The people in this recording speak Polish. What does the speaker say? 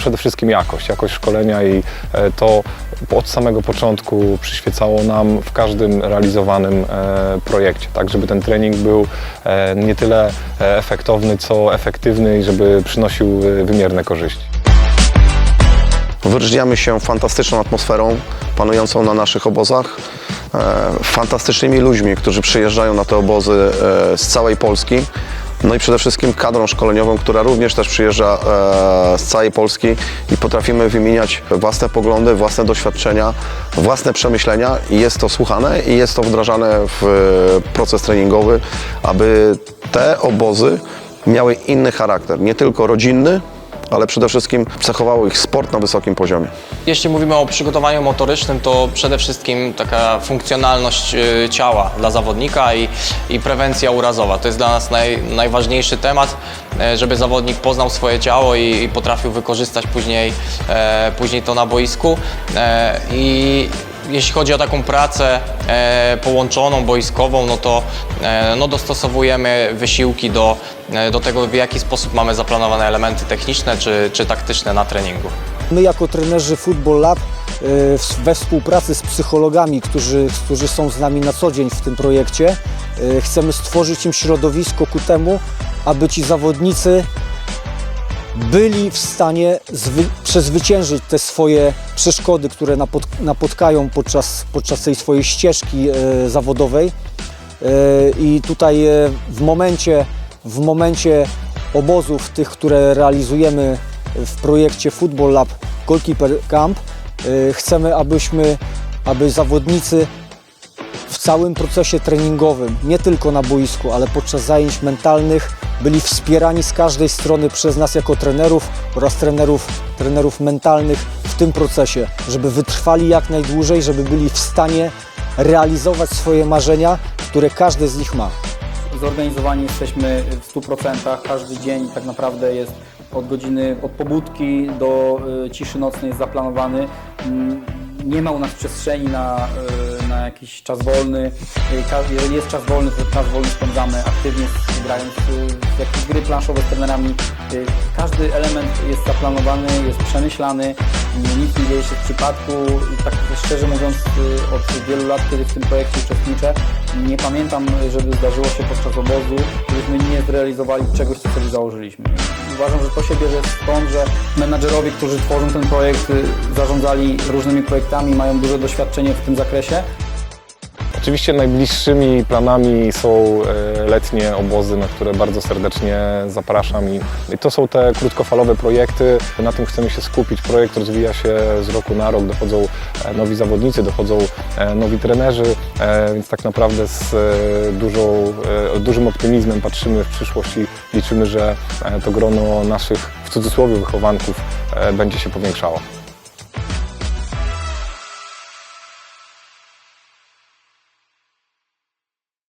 przede wszystkim jakość, jakość szkolenia i e, to od samego początku przyświecało nam w każdym realizowanym e, projekcie, tak żeby ten trening był e, nie tyle efektowny, co efektywny i żeby przynosił wymierne korzyści. Wyróżniamy się fantastyczną atmosferą panującą na naszych obozach, fantastycznymi ludźmi, którzy przyjeżdżają na te obozy z całej Polski. No i przede wszystkim kadrą szkoleniową, która również też przyjeżdża e, z całej Polski i potrafimy wymieniać własne poglądy, własne doświadczenia, własne przemyślenia. I jest to słuchane i jest to wdrażane w e, proces treningowy, aby te obozy miały inny charakter, nie tylko rodzinny, ale przede wszystkim cechowało ich sport na wysokim poziomie. Jeśli mówimy o przygotowaniu motorycznym, to przede wszystkim taka funkcjonalność y, ciała dla zawodnika i, i prewencja urazowa. To jest dla nas naj, najważniejszy temat, e, żeby zawodnik poznał swoje ciało i, i potrafił wykorzystać później, e, później to na boisku. E, I jeśli chodzi o taką pracę e, połączoną, boiskową, no to e, no dostosowujemy wysiłki do, e, do tego, w jaki sposób mamy zaplanowane elementy techniczne czy, czy taktyczne na treningu. My jako trenerzy Football Lab w- we współpracy z psychologami, którzy, którzy są z nami na co dzień w tym projekcie, y, chcemy stworzyć im środowisko ku temu, aby ci zawodnicy byli w stanie zwy, przezwyciężyć te swoje przeszkody, które napot, napotkają podczas, podczas tej swojej ścieżki e, zawodowej. E, I tutaj e, w momencie, w momencie obozów, tych, które realizujemy w projekcie Football Lab Goalkeeper Camp, chcemy, abyśmy, aby zawodnicy w całym procesie treningowym, nie tylko na boisku, ale podczas zajęć mentalnych, byli wspierani z każdej strony przez nas jako trenerów oraz trenerów, trenerów mentalnych w tym procesie, żeby wytrwali jak najdłużej, żeby byli w stanie realizować swoje marzenia, które każdy z nich ma. Zorganizowani jesteśmy w 100%. Każdy dzień tak naprawdę jest od godziny, od pobudki do y, ciszy nocnej jest zaplanowany. Mm, Nie ma u nas przestrzeni na, y, na jakiś czas wolny. Y, Jeżeli jest czas wolny, to czas wolny spędzamy aktywnie grając y, w jakieś gry planszowe z trenerami. Y, Każdy element jest zaplanowany, jest przemyślany. Nic nie dzieje się z przypadku. Tak szczerze mówiąc, od wielu lat, kiedy w tym projekcie uczestniczę, nie pamiętam, żeby zdarzyło się podczas obozu, żebyśmy nie zrealizowali czegoś, co sobie założyliśmy. Uważam, że to się bierze stąd, że menadżerowie, którzy tworzą ten projekt, zarządzali różnymi projektami, mają duże doświadczenie w tym zakresie. Oczywiście najbliższymi planami są e, letnie obozy, na które bardzo serdecznie zapraszam i, to są te krótkofalowe projekty. Na tym chcemy się skupić. Projekt rozwija się z roku na rok, dochodzą e, nowi zawodnicy, dochodzą e, nowi trenerzy, więc tak naprawdę z dużą, dużym optymizmem patrzymy w przyszłość i liczymy, że to grono naszych w cudzysłowie wychowanków będzie się powiększało.